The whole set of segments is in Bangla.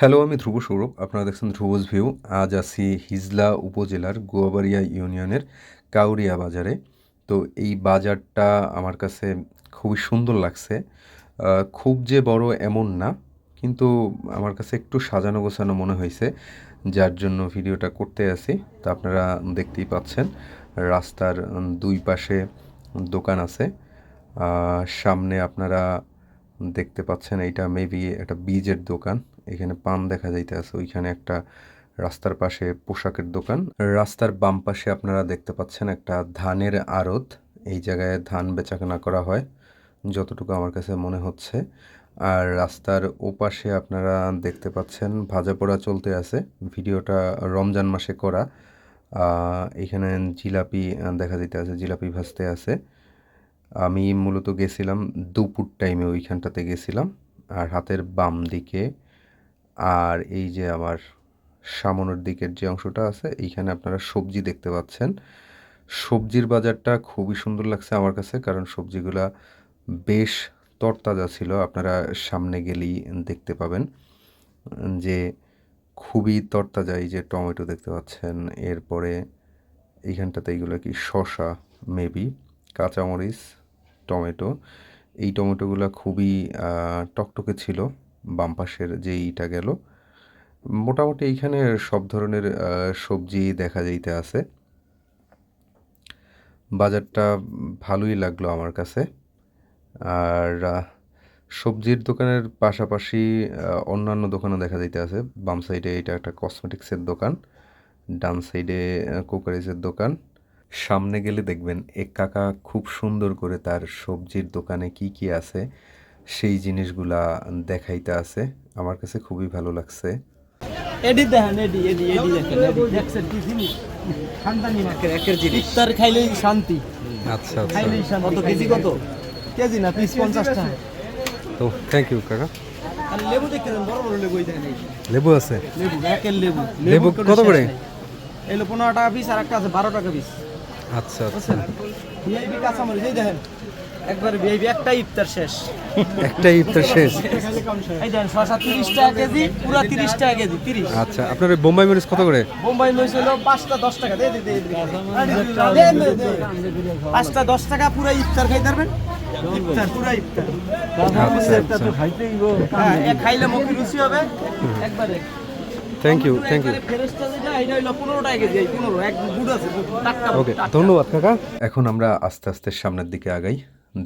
হ্যালো আমি ধ্রুব সৌরভ। আপনারা দেখছেন ধ্রুবস ভিউ আজ আছি হিজলা উপজেলার গোয়াবাড়িয়া ইউনিয়নের কাউরিয়া বাজারে। তো এই বাজারটা আমার কাছে খুবই সুন্দর লাগছে। খুব যে বড় এমন না, কিন্তু আমার কাছে একটু সাজানো গোছানো মনে হয়েছে, যার জন্য ভিডিওটা করতে আসি তো আপনারা দেখতেই পাচ্ছেন, রাস্তার দুই পাশে দোকান আছে। সামনে আপনারা দেখতে পাচ্ছেন, এইটা মেবি একটা বীজের দোকান। এখানে পান দেখা যাইতে আছে ওইখানে একটা রাস্তার পাশে পোশাকের দোকান। রাস্তার বাম পাশে আপনারা দেখতে পাচ্ছেন একটা ধানের আড়ত, এই জায়গায় ধান বেচাকেনা করা হয়, যতটুকু আমার কাছে মনে হচ্ছে। আর রাস্তার ওপাশে আপনারা দেখতে পাচ্ছেন ভাজা পোড়া চলতে আছে, ভিডিওটা রমজান মাসে করা। এখানে জিলাপি দেখা যেতে আছে, জিলাপি ভাজতে আছে। আমি মূলত গেছিলাম দুপুর টাইমে ওইখানটাতে গেছিলাম, আর হাতের বাম দিকে আর এই যে আমার সামনের দিকের যে অংশটা আছে, এইখানে আপনারা সবজি দেখতে পাচ্ছেন। সবজির বাজারটা খুবই সুন্দর লাগছে আমার কাছে, কারণ সবজিগুলা বেশ তরতাজা ছিল। আপনারা সামনে গেলেই দেখতে পাবেন যে খুবই তরতাজা এই যে টমেটো দেখতে পাচ্ছেন। এরপরে এইখানটাতে এইগুলো কি, শসা, মেবি, কাঁচামরিচ, টমেটো। এই টমেটোগুলো খুবই টকটকে ছিল। বাম পাশের যে ইটা গেল। মোটামুটি এইখানে সব ধরনের সবজি দেখা যাইতে আছে। বাজারটা ভালোই লাগল আমার কাছে। আর সবজির দোকানের পাশাপাশি অন্যান্য দোকানও দেখা যাইতে আছে। বাম সাইডে এটা একটা কসমেটিক্সের দোকান, ডান সাইডে কোকারিজের দোকান। সামনে গেলে দেখবেন এক কাকা খুব সুন্দর করে তার সবজির দোকানে কি কি আছে। সেই জিনিসগুলা দেখাইতে আছে। আমার কাছে খুবই ভালো লাগছে। এডি দেখেন এডি এডি এডি দেখেন এডি। দেখছেন কি জিনিস? খানদানি মাকে একের জিনিস। ইফতার খাইলেই শান্তি। আচ্ছা খাইলেই শান্তি কত কেজি কত? কেজি না পিস টাকা। তো থ্যাংক ইউ কাকা। আর লেবু দেখতে দেন বড় বড় লেবু লেবু আছে? লেবু একের লেবু। লেবু কত করে? এলো পনেরো টাকা পিস আর একটা আছে বারো টাকা পিস আচ্ছা আচ্ছা। ভিআইপি কাঁচামরিচ এই দেখেন। একবার ভিআইপি একটা ইফতার শেষ। একটা ইফতার শেষ। এই দেখেন ছশো তিরিশ টাকা কেজি পুরা তিরিশ টাকা কেজি তিরিশ। আচ্ছা আপনার বোম্বাই মরিচ কত করে? বোম্বাই মরিচ হলো পাঁচটা দশ টাকা। পাঁচটা দশ টাকা পুরো ইফতার খাইতে পারবেন? ইফতার পুরো ইফতার। আচ্ছা আচ্ছা। হ্যাঁ, খাইলে মুখে রুচি হবে। একবারে। Thank you thank you okay ধন্যবাদ কাকা। এখন আমরা আস্তে আস্তে সামনের দিকে আগাই।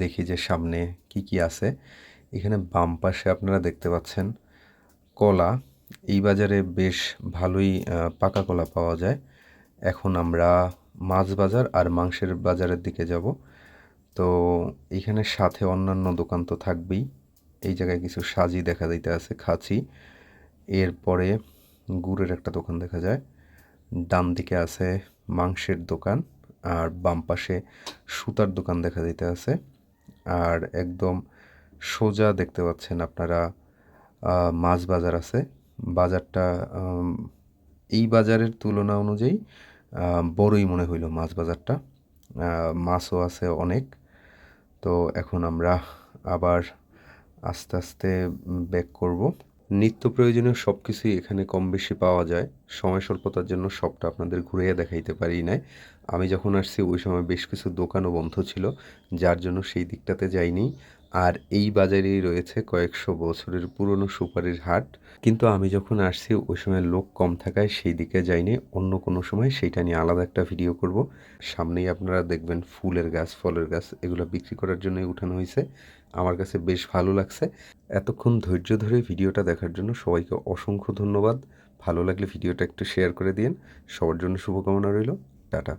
দেখি যে সামনে কি কি আছে। এখানে বাম পাশে আপনারা দেখতে পাচ্ছেন কলা। এই বাজারে বেশ ভালোই পাকা কলা পাওয়া যায়। এখন আমরা মাছ বাজার আর মাংসের বাজারের দিকে যাব। তো এখানে সাথে অন্যান্য দোকান তো থাকবেই। এই জায়গায় কিছু সাজি দেখা যাইতে আছে, খাঁচি। এরপরে গুড়ের একটা দোকান দেখা যায়। ডান দিকে আছে মাংসের দোকান আর বাম পাশে সুতার দোকান দেখা দিতে আছে। আর একদম সোজা দেখতে পাচ্ছেন আপনারা মাছ বাজার আছে। বাজারটা এই বাজারের তুলনা অনুযায়ী বড়ই মনে হইল মাছ বাজারটা। মাছও আছে অনেক। তো এখন আমরা আবার আস্তে আস্তে ব্যাক করব। নিত্য প্রয়োজনীয় সব কিছুই এখানে কম বেশি পাওয়া যায়। সময় স্বল্পতার জন্য সবটা আপনাদের ঘুরিয়ে দেখাইতে পারি নাই। আমি যখন আসছি, ওই সময় বেশ কিছু দোকানও বন্ধ ছিল, যার জন্য সেই দিকটাতে যাইনি। আর এই বাজারেই রয়েছে কয়েকশো বছরের পুরনো সুপারির হাট। কিন্তু আমি যখন আসছি, ওই সময় লোক কম থাকায় সেই দিকে যাইনি। অন্য কোনো সময় সেইটা নিয়ে আলাদা একটা ভিডিও করব। সামনেই আপনারা দেখবেন ফুলের গাছ, ফলের গাছ, এগুলো বিক্রি করার জন্যই উঠানো হয়েছে আমার কাছে বেশ ভালো লাগছে। এতক্ষণ ধৈর্য ধরে ভিডিওটা দেখার জন্য সবাইকে অসংখ্য ধন্যবাদ। ভালো লাগলে ভিডিওটা একটু শেয়ার করে দিন। সবার জন্য শুভকামনা রইল। টাটা।